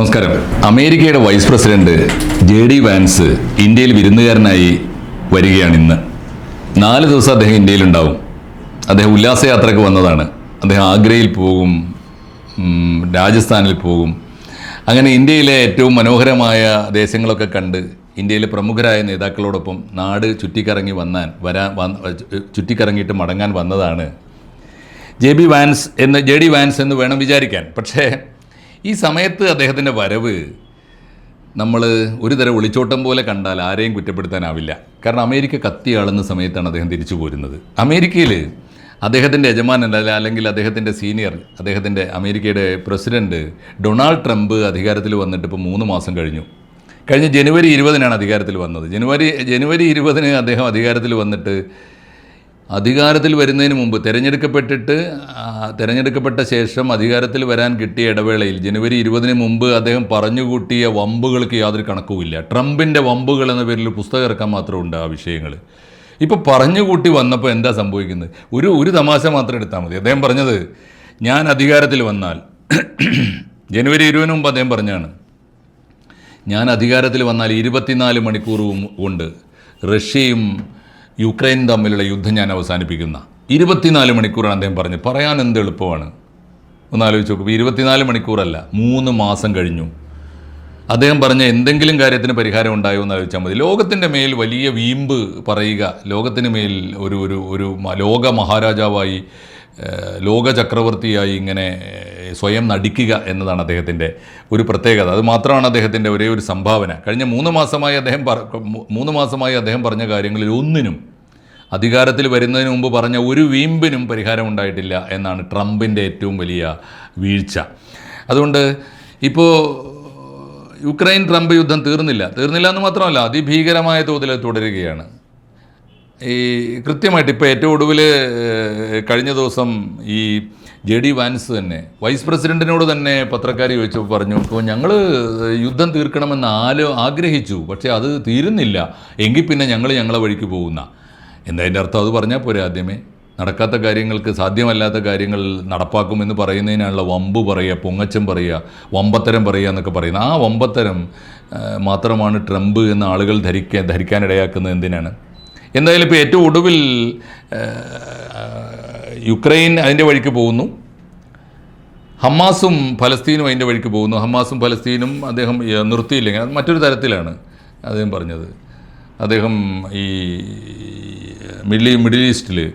നമസ്കാരം. അമേരിക്കയുടെ vice president J D Vance ഇന്ത്യയിൽ വിരുന്നുകാരനായി വരികയാണ് ഇന്ന്. നാല് ദിവസം അദ്ദേഹം ഇന്ത്യയിലുണ്ടാവും അദ്ദേഹം ഉല്ലാസയാത്രയ്ക്ക് വന്നതാണ്. അദ്ദേഹം ആഗ്രയിൽ പോകും രാജസ്ഥാനിൽ പോകും. അങ്ങനെ ഇന്ത്യയിലെ ഏറ്റവും മനോഹരമായ ദേശങ്ങളൊക്കെ കണ്ട് ഇന്ത്യയിലെ പ്രമുഖരായ നേതാക്കളോടൊപ്പം നാട് ചുറ്റിക്കറങ്ങി വന്നാൻ വരാൻ ചുറ്റിക്കറങ്ങിയിട്ട് മടങ്ങാൻ വന്നതാണ് ജെ ബി വാൻസ് എന്ന് ജെ ഡി വാൻസ് എന്ന് വേണം വിചാരിക്കാൻ. പക്ഷേ ഈ സമയത്ത് അദ്ദേഹത്തിന്റെ വരവ് നമ്മൾ ഒരു തരം ഒളിച്ചോട്ടം പോലെ കണ്ടാൽ ആരെയും കുറ്റപ്പെടുത്താനാവില്ല. കാരണം അമേരിക്ക കത്തിയാളുന്ന സമയത്താണ് അദ്ദേഹം തിരിച്ചു പോരുന്നത്. അമേരിക്കയിൽ അദ്ദേഹത്തിന്റെ യജമാനൻ അല്ല അല്ലെങ്കിൽ അദ്ദേഹത്തിന്റെ സീനിയർ അദ്ദേഹത്തിന്റെ അമേരിക്കയുടെ പ്രസിഡന്റ് ഡൊണാൾഡ് ട്രംപ് അധികാരത്തിൽ വന്നിട്ട് ഇപ്പോൾ മൂന്ന് മാസം കഴിഞ്ഞു. കഴിഞ്ഞ ജനുവരി ഇരുപതിനാണ് അധികാരത്തിൽ വന്നത്. ജനുവരി ജനുവരി ഇരുപതിന് അദ്ദേഹം അധികാരത്തിൽ വന്നിട്ട് അധികാരത്തിൽ വരുന്നതിന് മുമ്പ് തിരഞ്ഞെടുക്കപ്പെട്ടിട്ട് തിരഞ്ഞെടുക്കപ്പെട്ട ശേഷം അധികാരത്തിൽ വരാൻ കിട്ടിയ ഇടവേളയിൽ ജനുവരി ഇരുപതിന് മുമ്പ് അദ്ദേഹം പറഞ്ഞുകൂട്ടിയ വമ്പുകൾക്ക് യാതൊരു കണക്കുമില്ല. ട്രംപിന്റെ വമ്പുകൾ എന്ന പേരിൽ പുസ്തകം ഇറക്കാൻ മാത്രമുണ്ട് ആ വിഷയങ്ങൾ ഇപ്പോൾ പറഞ്ഞുകൂട്ടി വന്നപ്പോൾ എന്താ സംഭവിക്കുന്നത്? ഒരു ഒരു തമാശ മാത്രം എടുത്താൽ മതി. അദ്ദേഹം പറഞ്ഞത് ഞാൻ അധികാരത്തിൽ വന്നാൽ ജനുവരി ഇരുപതിന് മുമ്പ് അദ്ദേഹം പറഞ്ഞാണ് ഞാൻ അധികാരത്തിൽ വന്നാൽ ഇരുപത്തിനാല് മണിക്കൂറും കൊണ്ട് റഷ്യയും യുക്രൈനും തമ്മിലുള്ള യുദ്ധം ഞാൻ അവസാനിപ്പിക്കുന്ന. ഇരുപത്തിനാല് മണിക്കൂറാണ് അദ്ദേഹം പറഞ്ഞത് പറയാൻ എന്ത് എളുപ്പമാണ്? ഒന്ന് ആലോചിച്ച് നോക്കും. ഇരുപത്തിനാല് മണിക്കൂറല്ല മൂന്ന് മാസം കഴിഞ്ഞു. അദ്ദേഹം പറഞ്ഞ എന്തെങ്കിലും കാര്യത്തിന് പരിഹാരം ഉണ്ടായോ എന്ന് ആലോചിച്ചാൽ മതി. ലോകത്തിന്റെ മേൽ വലിയ വീമ്പ് പറയുക ലോകത്തിന് മേൽ ഒരു ഒരു ഒരു ലോക മഹാരാജാവായി ലോക ചക്രവർത്തിയായി ഇങ്ങനെ സ്വയം നടിക്കുക എന്നതാണ് അദ്ദേഹത്തിന്റെ ഒരു പ്രത്യേകത. അത് മാത്രമാണ് അദ്ദേഹത്തിന്റെ ഒരേ ഒരു സംഭാവന. കഴിഞ്ഞ മൂന്ന് മാസമായി അദ്ദേഹം മൂന്ന് മാസമായി അദ്ദേഹം പറഞ്ഞ കാര്യങ്ങളിൽ ഒന്നിനും അധികാരത്തിൽ വരുന്നതിന് മുമ്പ് പറഞ്ഞ ഒരു വീമ്പിനും പരിഹാരം ഉണ്ടായിട്ടില്ല എന്നാണ് ട്രംപിന്റെ ഏറ്റവും വലിയ വീഴ്ച. അതുകൊണ്ട് ഇപ്പോൾ യുക്രൈൻ ട്രംപ് യുദ്ധം തീർന്നില്ല. തീർന്നില്ല എന്ന് മാത്രമല്ല അതിഭീകരമായ തോതിൽ തുടരുകയാണ്. ഈ കൃത്യമായിട്ട് ഇപ്പോൾ ഏറ്റവും ഒടുവിൽ കഴിഞ്ഞ ദിവസം ഈ ജെ ഡി വാൻസ് തന്നെ വൈസ് പ്രസിഡന്റിനോട് തന്നെ പത്രക്കാർ ചോദിച്ചപ്പോൾ പറഞ്ഞു ഇപ്പോൾ ഞങ്ങൾ യുദ്ധം തീർക്കണമെന്ന് ആലോ ആഗ്രഹിച്ചു പക്ഷേ അത് തീരുന്നില്ല. എങ്കിൽ പിന്നെ ഞങ്ങൾ ഞങ്ങളെ വഴിക്ക് പോകുന്ന. എന്തതിന്റെ അർത്ഥം? അത് പറഞ്ഞാൽ പോരെ ആദ്യമേ. നടക്കാത്ത കാര്യങ്ങൾക്ക് സാധ്യമല്ലാത്ത കാര്യങ്ങൾ നടപ്പാക്കുമെന്ന് പറയുന്നതിനുള്ള വമ്പ് പറയുക പൊങ്ങച്ചം പറയുക വമ്പത്തരം പറയുക എന്നൊക്കെ പറയുന്നത്. ആ വമ്പത്തരം മാത്രമാണ് ട്രംപ് എന്ന ആളുകൾ ധരിക്കാൻ ധരിക്കാനിടയാക്കുന്നത് എന്തിനാണ്? എന്തായാലും ഇപ്പോൾ ഏറ്റവും ഒടുവിൽ യുക്രൈൻ അതിന്റെ വഴിക്ക് പോകുന്നു. ഹമാസും ഫലസ്തീനും അതിന്റെ വഴിക്ക് പോകുന്നു. ഹമാസും ഫലസ്തീനും അദ്ദേഹം നിർത്തിയില്ലെങ്കിൽ അത് മറ്റൊരു തരത്തിലാണ് അദ്ദേഹം പറഞ്ഞത്. അദ്ദേഹം ഈ മിഡിൽ മിഡിൽ ഈസ്റ്റിൽ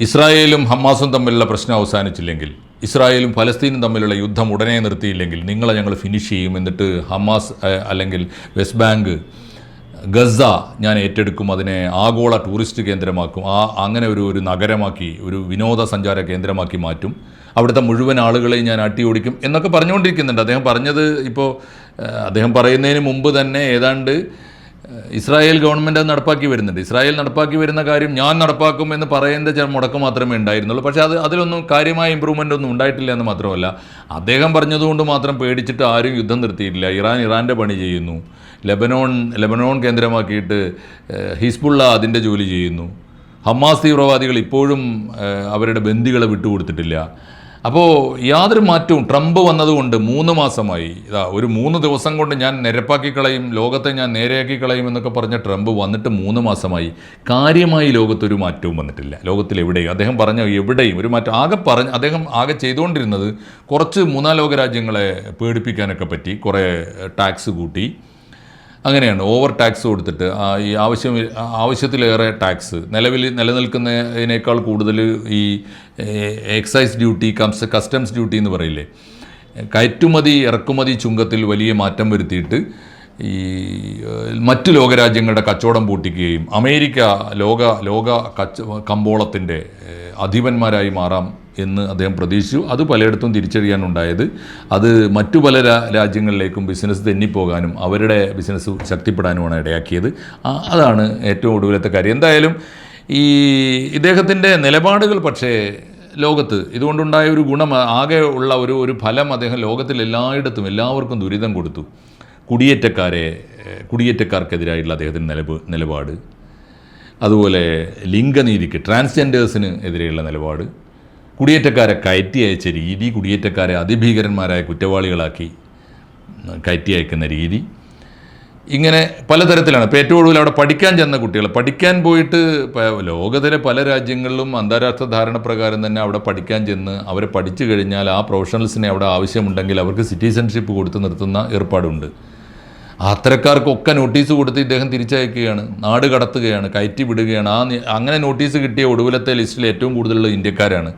ഇസ്രായേലും ഹമാസും തമ്മിലുള്ള പ്രശ്നം അവസാനിച്ചില്ലെങ്കിൽ ഇസ്രായേലും ഫലസ്തീനും തമ്മിലുള്ള യുദ്ധം ഉടനെ നിർത്തിയില്ലെങ്കിൽ നിങ്ങളെ ഞങ്ങൾ ഫിനിഷ് ചെയ്യും എന്നിട്ട് ഹമാസ് അല്ലെങ്കിൽ വെസ്റ്റ് ബാങ്ക് ഗസ ഞാൻ ഏറ്റെടുക്കും അതിനെ ആഗോള ടൂറിസ്റ്റ് കേന്ദ്രമാക്കും ആ അങ്ങനെ ഒരു ഒരു നഗരമാക്കി ഒരു വിനോദസഞ്ചാര കേന്ദ്രമാക്കി മാറ്റും. അവിടുത്തെ മുഴുവൻ ആളുകളെയും ഞാൻ അട്ടിയോടിക്കും എന്നൊക്കെ പറഞ്ഞുകൊണ്ടിരിക്കുന്നുണ്ട്. അദ്ദേഹം പറഞ്ഞത് ഇപ്പോൾ അദ്ദേഹം പറയുന്നതിന് മുമ്പ് തന്നെ ഏതാണ്ട് ഇസ്രായേൽ ഗവൺമെന്റ് അത് നടപ്പാക്കി വരുന്നുണ്ട്. ഇസ്രായേൽ നടപ്പാക്കി വരുന്ന കാര്യം ഞാൻ നടപ്പാക്കും എന്ന് പറയുന്ന ചില മുടക്കം മാത്രമേ ഉണ്ടായിരുന്നുള്ളൂ. പക്ഷേ അത് അതിലൊന്നും കാര്യമായ ഇമ്പ്രൂവ്മെന്റ് ഒന്നും ഉണ്ടായിട്ടില്ല എന്ന് മാത്രമല്ല അദ്ദേഹം പറഞ്ഞതുകൊണ്ട് മാത്രം പേടിച്ചിട്ട് ആരും യുദ്ധം നിർത്തിയിട്ടില്ല. ഇറാൻ ഇറാന്റെ പണി ചെയ്യുന്നു. ലെബനോൺ ലെബനോൺ കേന്ദ്രമാക്കിയിട്ട് ഹിസ്ബുള്ള അതിന്റെ ജോലി ചെയ്യുന്നു. ഹമാസ് തീവ്രവാദികൾ ഇപ്പോഴും അവരുടെ ബന്ദികളെ വിട്ടുകൊടുത്തിട്ടില്ല. അപ്പോൾ യാതൊരു മാറ്റവും ട്രംപ് വന്നതുകൊണ്ട് മൂന്ന് മാസമായി. ഇതാ ഒരു മൂന്ന് ദിവസം കൊണ്ട് ഞാൻ നിരപ്പാക്കി കളയും ലോകത്തെ ഞാൻ നേരെയാക്കി കളയും എന്നൊക്കെ പറഞ്ഞ ട്രംപ് വന്നിട്ട് മൂന്ന് മാസമായി. കാര്യമായി ലോകത്തൊരു മാറ്റവും വന്നിട്ടില്ല. ലോകത്തിൽ എവിടെയും. അദ്ദേഹം പറഞ്ഞ എവിടെയും ഒരു മാറ്റം. ആകെ പറഞ്ഞ് അദ്ദേഹം ആകെ ചെയ്തുകൊണ്ടിരുന്നത് കുറച്ച് മൂന്നാം ലോക രാജ്യങ്ങളെ പേടിപ്പിക്കാനൊക്കെ പറ്റി. കുറേ ടാക്സ് കൂട്ടി. അങ്ങനെയാണ് ഓവർ ടാക്സ് കൊടുത്തിട്ട് ഈ ആവശ്യം ആവശ്യത്തിലേറെ ടാക്സ്. നിലവിൽ നിലനിൽക്കുന്നതിനേക്കാൾ കൂടുതൽ ഈ എക്സൈസ് ഡ്യൂട്ടി കംസ് കസ്റ്റംസ് ഡ്യൂട്ടി എന്ന് പറയില്ലേ? കയറ്റുമതി ഇറക്കുമതി ചുങ്കത്തിൽ വലിയ മാറ്റം വരുത്തിയിട്ട് ഈ മറ്റു ലോകരാജ്യങ്ങളുടെ കച്ചവടം പൂട്ടിക്കുകയും അമേരിക്ക ലോക ലോക കച്ച കമ്പോളത്തിന്റെ അധിപന്മാരായി മാറാം എന്ന് അദ്ദേഹം പ്രതീക്ഷിച്ചു. അത് പലയിടത്തും തിരിച്ചറിയാനുണ്ടായത്. അത് മറ്റു പല രാജ്യങ്ങളിലേക്കും ബിസിനസ് തെന്നിപ്പോകാനും അവരുടെ ബിസിനസ് ശക്തിപ്പെടാനുമാണ് ഇടയാക്കിയത്. അതാണ് ഏറ്റവും ഒടുവിലത്തെ കാര്യം. എന്തായാലും ഈ ഇദ്ദേഹത്തിന്റെ നിലപാടുകൾ പക്ഷേ ലോകത്ത് ഇതുകൊണ്ടുണ്ടായ ഒരു ഗുണം ആകെ ഉള്ള ഒരു ഒരു ഫലം അദ്ദേഹം ലോകത്തിൽ എല്ലായിടത്തും എല്ലാവർക്കും ദുരിതം കൊടുത്തു. കുടിയേറ്റക്കാരെ കുടിയേറ്റക്കാർക്കെതിരായിട്ടുള്ള അദ്ദേഹത്തിന്റെ നിലപ് നിലപാട്. അതുപോലെ ലിംഗനീതിക്ക് ട്രാൻസ്ജെൻഡേഴ്സിന് എതിരെയുള്ള നിലപാട്. കുടിയേറ്റക്കാരെ കയറ്റി അയച്ച രീതി കുടിയേറ്റക്കാരെ അതിഭീകരന്മാരായ കുറ്റവാളികളാക്കി കയറ്റി അയക്കുന്ന രീതി. ഇങ്ങനെ പലതരത്തിലാണ്. ഇപ്പോൾ ഏറ്റവും കൂടുതൽ അവിടെ പഠിക്കാൻ ചെന്ന കുട്ടികൾ. പഠിക്കാൻ പോയിട്ട് ലോകത്തിലെ പല രാജ്യങ്ങളിലും അന്താരാഷ്ട്ര ധാരണ പ്രകാരം തന്നെ അവിടെ പഠിക്കാൻ ചെന്ന് അവരെ പഠിച്ചു കഴിഞ്ഞാൽ ആ പ്രൊഫഷണൽസിനെ അവിടെ ആവശ്യമുണ്ടെങ്കിൽ അവർക്ക് സിറ്റിസൺഷിപ്പ് കൊടുത്ത് നിർത്തുന്ന ഏർപ്പാടുണ്ട്. അത്തരക്കാർക്കൊക്കെ നോട്ടീസ് കൊടുത്ത് ഇദ്ദേഹം തിരിച്ചയക്കുകയാണ് നാട് കടത്തുകയാണ് കയറ്റി വിടുകയാണ്. ആ അങ്ങനെ നോട്ടീസ് കിട്ടിയ ഒടുവിലത്തെ ലിസ്റ്റിൽ ഏറ്റവും കൂടുതലുള്ള ഇന്ത്യക്കാരാണ്.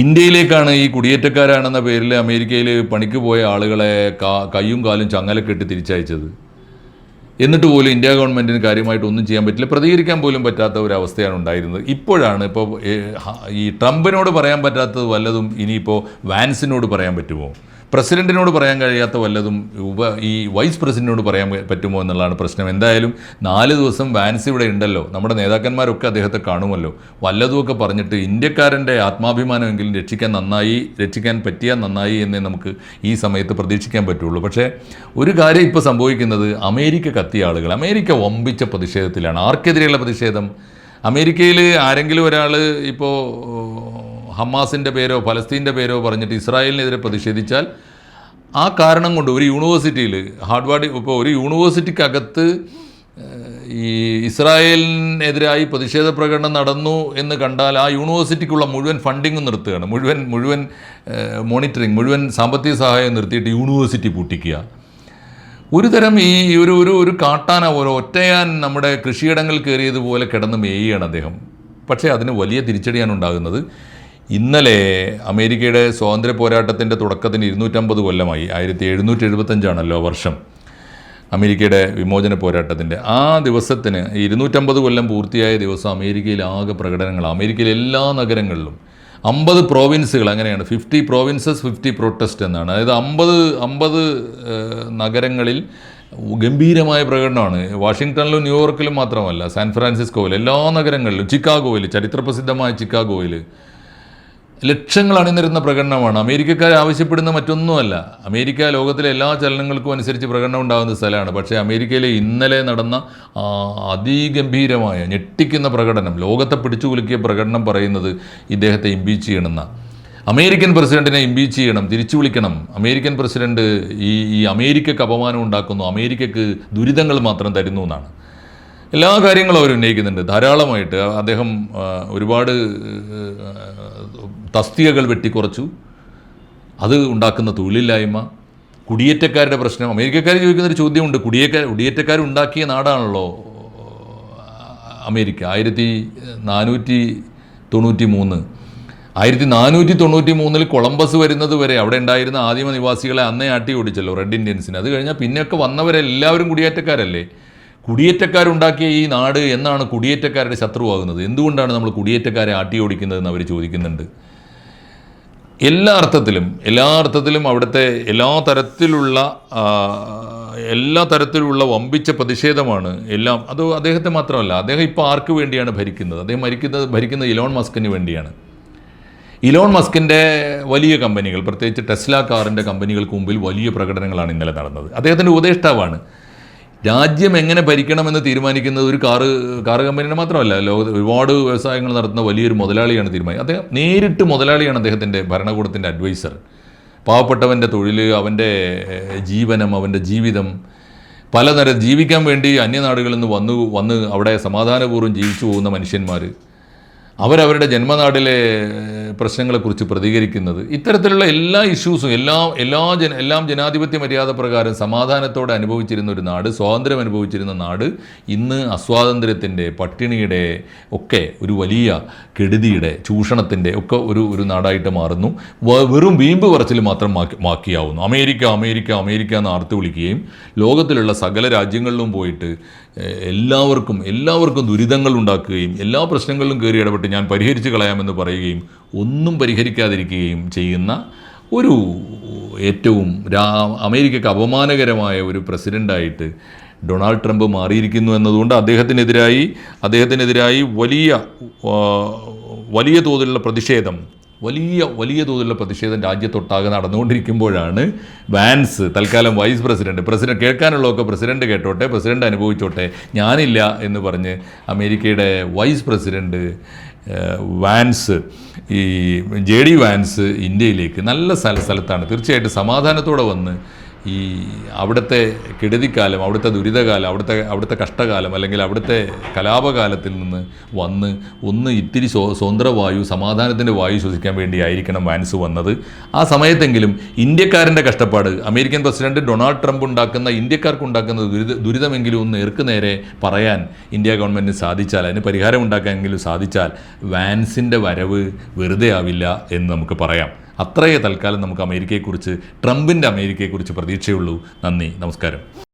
ഇന്ത്യയിലേക്കാണ് ഈ കുടിയേറ്റക്കാരാണെന്ന പേരിൽ അമേരിക്കയിൽ പണിക്ക് പോയ ആളുകളെ കയ്യും കാലും ചങ്ങലക്കെട്ട് തിരിച്ചയച്ചത്. എന്നിട്ട് പോലും ഇന്ത്യ ഗവൺമെന്റിന് കാര്യമായിട്ട് ഒന്നും ചെയ്യാൻ പറ്റില്ല. പ്രതികരിക്കാൻ പോലും പറ്റാത്ത ഒരു അവസ്ഥയാണ് ഉണ്ടായിരുന്നത്. ഇപ്പോഴാണ് ഇപ്പോൾ ഈ ട്രംപിനോട് പറയാൻ പറ്റാത്തത് വല്ലതും ഇനിയിപ്പോൾ വാൻസിനോട് പറയാൻ പറ്റുമോ? പ്രസിഡന്റിനോട് പറയാൻ കഴിയാത്ത വല്ലതും ഉപ ഈ വൈസ് പ്രസിഡന്റിനോട് പറയാൻ പറ്റുമോ എന്നുള്ളതാണ് പ്രശ്നം. എന്തായാലും നാല് ദിവസം വാൻസ് ഇവിടെ ഉണ്ടല്ലോ. നമ്മുടെ നേതാക്കന്മാരൊക്കെ അദ്ദേഹത്തെ കാണുമല്ലോ. വല്ലതുമൊക്കെ പറഞ്ഞിട്ട് ഇന്ത്യക്കാരന്റെ ആത്മാഭിമാനമെങ്കിലും രക്ഷിക്കാൻ നന്നായി രക്ഷിക്കാൻ പറ്റിയാൽ നന്നായി എന്നേ നമുക്ക് ഈ സമയത്ത് പ്രതീക്ഷിക്കാൻ പറ്റുള്ളൂ. പക്ഷേ ഒരു കാര്യം ഇപ്പോൾ സംഭവിക്കുന്നത് അമേരിക്ക കത്തിയ ആളുകൾ അമേരിക്ക വമ്പിച്ച പ്രതിഷേധത്തിലാണ്. ആർക്കെതിരെയുള്ള പ്രതിഷേധം? അമേരിക്കയിൽ ആരെങ്കിലും ഒരാൾ ഇപ്പോൾ ഹമാസിന്റെ പേരോ ഫലസ്തീന്റെ പേരോ പറഞ്ഞിട്ട് ഇസ്രായേലിനെതിരെ പ്രതിഷേധിച്ചാൽ ആ കാരണം കൊണ്ട് ഒരു യൂണിവേഴ്സിറ്റിയിൽ ഹാർഡ്വാർഡ് ഇപ്പോൾ ഒരു യൂണിവേഴ്സിറ്റിക്കകത്ത് ഈ ഇസ്രായേലിനെതിരായി പ്രതിഷേധ പ്രകടനം നടന്നു എന്ന് കണ്ടാൽ ആ യൂണിവേഴ്സിറ്റിക്കുള്ള മുഴുവൻ ഫണ്ടിങ്ങും നിർത്തുകയാണ്. മുഴുവൻ മുഴുവൻ മോണിറ്ററിങ് മുഴുവൻ സാമ്പത്തിക സഹായം നിർത്തിയിട്ട് യൂണിവേഴ്സിറ്റി പൂട്ടിക്കുക. ഒരു തരം ഈ ഒരു ഒരു ഒരു കാട്ടാന പോലെ ഒറ്റയാൻ നമ്മുടെ കൃഷിയിടങ്ങൾ കയറിയതുപോലെ കിടന്ന് മേയുകയാണ് അദ്ദേഹം. പക്ഷേ അതിന് വലിയ തിരിച്ചടിയാണ് ഉണ്ടാകുന്നത്. ഇന്നലെ അമേരിക്കയുടെ സ്വാതന്ത്ര്യ പോരാട്ടത്തിന്റെ തുടക്കത്തിന് ഇരുന്നൂറ്റമ്പത് കൊല്ലമായി ആയിരത്തി എഴുന്നൂറ്റി എഴുപത്തഞ്ചാണല്ലോ വർഷം അമേരിക്കയുടെ വിമോചന പോരാട്ടത്തിന്റെ ആ ദിവസത്തിന് ഇരുന്നൂറ്റമ്പത് കൊല്ലം പൂർത്തിയായ ദിവസം അമേരിക്കയിൽ ആകെ പ്രകടനങ്ങൾ അമേരിക്കയിലെ എല്ലാ നഗരങ്ങളിലും അമ്പത് പ്രോവിൻസുകൾ അങ്ങനെയാണ് ഫിഫ്റ്റി പ്രോവിൻസസ് ഫിഫ്റ്റി പ്രൊട്ടസ്റ്റ് എന്നാണ്. അതായത് അമ്പത് അമ്പത് നഗരങ്ങളിൽ ഗംഭീരമായ പ്രകടനമാണ്. വാഷിങ്ടണിലും ന്യൂയോർക്കിലും മാത്രമല്ല സാൻ ഫ്രാൻസിസ്കോയിൽ എല്ലാ നഗരങ്ങളിലും ചിക്കാഗോയിൽ ചരിത്രപ്രസിദ്ധമായ ചിക്കാഗോയിൽ ലക്ഷങ്ങൾ അണിനിരുന്ന പ്രകടനമാണ്. അമേരിക്കക്കാർ ആവശ്യപ്പെടുന്ന മറ്റൊന്നുമല്ല. അമേരിക്ക ലോകത്തിലെ എല്ലാ ചലനങ്ങൾക്കും അനുസരിച്ച് പ്രകടനം ഉണ്ടാകുന്ന സ്ഥലമാണ്. പക്ഷേ അമേരിക്കയിലെ ഇന്നലെ നടന്ന അതിഗംഭീരമായ ഞെട്ടിക്കുന്ന പ്രകടനം ലോകത്തെ പിടിച്ചു കുലുക്കിയ പ്രകടനം പറയുന്നത് ഇദ്ദേഹത്തെ ഇമ്പീച്ച് ചെയ്യണമെന്ന. അമേരിക്കൻ പ്രസിഡന്റിനെ ഇമ്പീച്ച് ചെയ്യണം തിരിച്ചു വിളിക്കണം. അമേരിക്കൻ പ്രസിഡന്റ് ഈ ഈ അമേരിക്കക്ക് അപമാനം ഉണ്ടാക്കുന്നു. അമേരിക്കക്ക് ദുരിതങ്ങൾ മാത്രം തരുന്നു എന്നാണ്. എല്ലാ കാര്യങ്ങളും അവർ ഉന്നയിക്കുന്നുണ്ട്. ധാരാളമായിട്ട് അദ്ദേഹം ഒരുപാട് തസ്തികകൾ വെട്ടിക്കുറച്ചു. അത് ഉണ്ടാക്കുന്ന തൊഴിലില്ലായ്മ. കുടിയേറ്റക്കാരുടെ പ്രശ്നം. അമേരിക്കക്കാർ ചോദിക്കുന്നൊരു ചോദ്യമുണ്ട്. കുടിയേറ്റ കുടിയേറ്റക്കാർ ഉണ്ടാക്കിയ നാടാണല്ലോ അമേരിക്ക. ആയിരത്തി നാനൂറ്റി തൊണ്ണൂറ്റി മൂന്ന് ആയിരത്തി നാനൂറ്റി തൊണ്ണൂറ്റി മൂന്നിൽ കൊളംബസ് വരുന്നത് വരെ അവിടെ ഉണ്ടായിരുന്ന ആദിമ നിവാസികളെ അന്നേ ആട്ടി ഓടിച്ചല്ലോ റെഡ് ഇന്ത്യൻസിന്. അത് കഴിഞ്ഞാൽ പിന്നെയൊക്കെ വന്നവരെല്ലാവരും കുടിയേറ്റക്കാരല്ലേ? കുടിയേറ്റക്കാരുണ്ടാക്കിയ ഈ നാട് എന്നാണ് കുടിയേറ്റക്കാരുടെ ശത്രുവാകുന്നത്? എന്തുകൊണ്ടാണ് നമ്മൾ കുടിയേറ്റക്കാരെ ആട്ടി ഓടിക്കുന്നതെന്ന് അവർ ചോദിക്കുന്നുണ്ട്? എല്ലാ അർത്ഥത്തിലും എല്ലാ അർത്ഥത്തിലും അവിടുത്തെ എല്ലാ തരത്തിലുള്ള എല്ലാ തരത്തിലുള്ള വമ്പിച്ച പ്രതിഷേധമാണ് എല്ലാം അത് അദ്ദേഹത്തെ മാത്രമല്ല അദ്ദേഹം ഇപ്പോൾ ആർക്ക് വേണ്ടിയാണ് ഭരിക്കുന്നത്? അദ്ദേഹം ഭരിക്കുന്നത് ഭരിക്കുന്നത് ഇലോൺ മസ്കിന് വേണ്ടിയാണ്. ഇലോൺ മസ്കിന്റെ വലിയ കമ്പനികൾ പ്രത്യേകിച്ച് ടെസ്ല കാറിന്റെ കമ്പനികൾക്ക് മുമ്പിൽ വലിയ പ്രകടനങ്ങളാണ് ഇന്നലെ നടന്നത്. അദ്ദേഹത്തിന്റെ ഉപദേഷ്ടാവാണ്. രാജ്യം എങ്ങനെ ഭരിക്കണമെന്ന് തീരുമാനിക്കുന്നത് ഒരു കാറ് കാറ് കമ്പനിയുടെ മാത്രമല്ല ലോകത്ത് ഒരുപാട് വ്യവസായങ്ങൾ നടത്തുന്ന വലിയൊരു മുതലാളിയാണ് തീരുമാനിക്കുന്നത് അദ്ദേഹം നേരിട്ട് മുതലാളിയാണ് അദ്ദേഹത്തിന്റെ ഭരണകൂടത്തിന്റെ അഡ്വൈസർ പാവപ്പെട്ടവന്റെ തൊഴിൽ അവന്റെ ജീവനം അവന്റെ ജീവിതം പലതരം ജീവിക്കാൻ വേണ്ടി അന്യനാടുകളിൽ നിന്ന് വന്നു വന്ന് അവിടെ സമാധാനപൂർവം ജീവിച്ചു പോകുന്ന മനുഷ്യന്മാർ അവരവരുടെ ജന്മനാടിലെ പ്രശ്നങ്ങളെക്കുറിച്ച് പ്രതികരിക്കുന്നത് ഇത്തരത്തിലുള്ള എല്ലാ ഇഷ്യൂസും എല്ലാ എല്ലാ ജന എല്ലാം ജനാധിപത്യ മര്യാദ പ്രകാരം സമാധാനത്തോടെ അനുഭവിച്ചിരുന്ന ഒരു നാട് സ്വാതന്ത്ര്യം അനുഭവിച്ചിരുന്ന നാട് ഇന്ന് അസ്വാതന്ത്ര്യത്തിന്റെ പട്ടിണിയുടെ ഒക്കെ ഒരു വലിയ കെടുതിയുടെ ചൂഷണത്തിന്റെ ഒക്കെ ഒരു ഒരു നാടായിട്ട് മാറുന്നു. വെറും വീമ്പ് പറച്ചിൽ മാത്രം മാക്കി മാക്കിയാവുന്നു. അമേരിക്ക അമേരിക്ക അമേരിക്ക എന്ന് ആർത്ത് വിളിക്കുകയും ലോകത്തിലുള്ള സകല രാജ്യങ്ങളിലും പോയിട്ട് എല്ലാവർക്കും എല്ലാവർക്കും ദുരിതങ്ങൾ ഉണ്ടാക്കുകയും എല്ലാ പ്രശ്നങ്ങളിലും കയറി ഇടപെട്ട് ഞാൻ പരിഹരിച്ച് കളയാമെന്ന് പറയുകയും ഒന്നും പരിഹരിക്കാതിരിക്കുകയും ചെയ്യുന്ന ഒരു ഏറ്റവും രാ അമേരിക്കക്ക് അപമാനകരമായ ഒരു പ്രസിഡന്റായിട്ട് ഡൊണാൾഡ് ട്രംപ് മാറിയിരിക്കുന്നു എന്നതുകൊണ്ട് അദ്ദേഹത്തിനെതിരായി അദ്ദേഹത്തിനെതിരായി വലിയ വലിയ തോതിലുള്ള പ്രതിഷേധം വലിയ വലിയ തോതിലുള്ള പ്രതിഷേധം രാജ്യത്തൊട്ടാകെ നടന്നുകൊണ്ടിരിക്കുമ്പോഴാണ് വാൻസ് തൽക്കാലം വൈസ് പ്രസിഡന്റ് പ്രസിഡന്റ് കേൾക്കാനുള്ളതൊക്കെ പ്രസിഡന്റ് കേട്ടോട്ടെ പ്രസിഡന്റ് അനുഭവിച്ചോട്ടെ ഞാനില്ല എന്ന് പറഞ്ഞ് അമേരിക്കയുടെ വൈസ് പ്രസിഡന്റ് വാൻസ് ഈ ജെ ഡി വാൻസ് ഇന്ത്യയിലേക്ക് നല്ല സ്ഥല സ്ഥലത്താണ്. തീർച്ചയായിട്ടും സമാധാനത്തോടെ വന്ന് ഈ അവിടുത്തെ കെടുതിക്കാലം അവിടുത്തെ ദുരിതകാലം അവിടുത്തെ അവിടുത്തെ കഷ്ടകാലം അല്ലെങ്കിൽ അവിടുത്തെ കലാപകാലത്തിൽ നിന്ന് വന്ന് ഒന്ന് ഇത്തിരി സ്വ സ്വതന്ത്രവായു സമാധാനത്തിന്റെ വായു ശ്വസിക്കാൻ വേണ്ടിയായിരിക്കണം വാൻസ് വന്നത്. ആ സമയത്തെങ്കിലും ഇന്ത്യക്കാരന്റെ കഷ്ടപ്പാട് അമേരിക്കൻ പ്രസിഡന്റ് ഡൊണാൾഡ് ട്രംപ് ഉണ്ടാക്കുന്ന ഇന്ത്യക്കാർക്ക് ഉണ്ടാക്കുന്ന ദുരിത ദുരിതമെങ്കിലും ഒന്ന് നേർക്ക് നേരെ പറയാൻ ഇന്ത്യ ഗവൺമെന്റിന് സാധിച്ചാൽ അതിന് പരിഹാരം ഉണ്ടാക്കാനെങ്കിലും സാധിച്ചാൽ വാൻസിന്റെ വരവ് വെറുതെ ആവില്ല എന്ന് നമുക്ക് പറയാം. അത്രയേ തൽക്കാലം നമുക്ക് അമേരിക്കയെക്കുറിച്ച് ട്രംപിന്റെ അമേരിക്കയെക്കുറിച്ച് പ്രതീക്ഷയുള്ളൂ. നന്ദി നമസ്കാരം.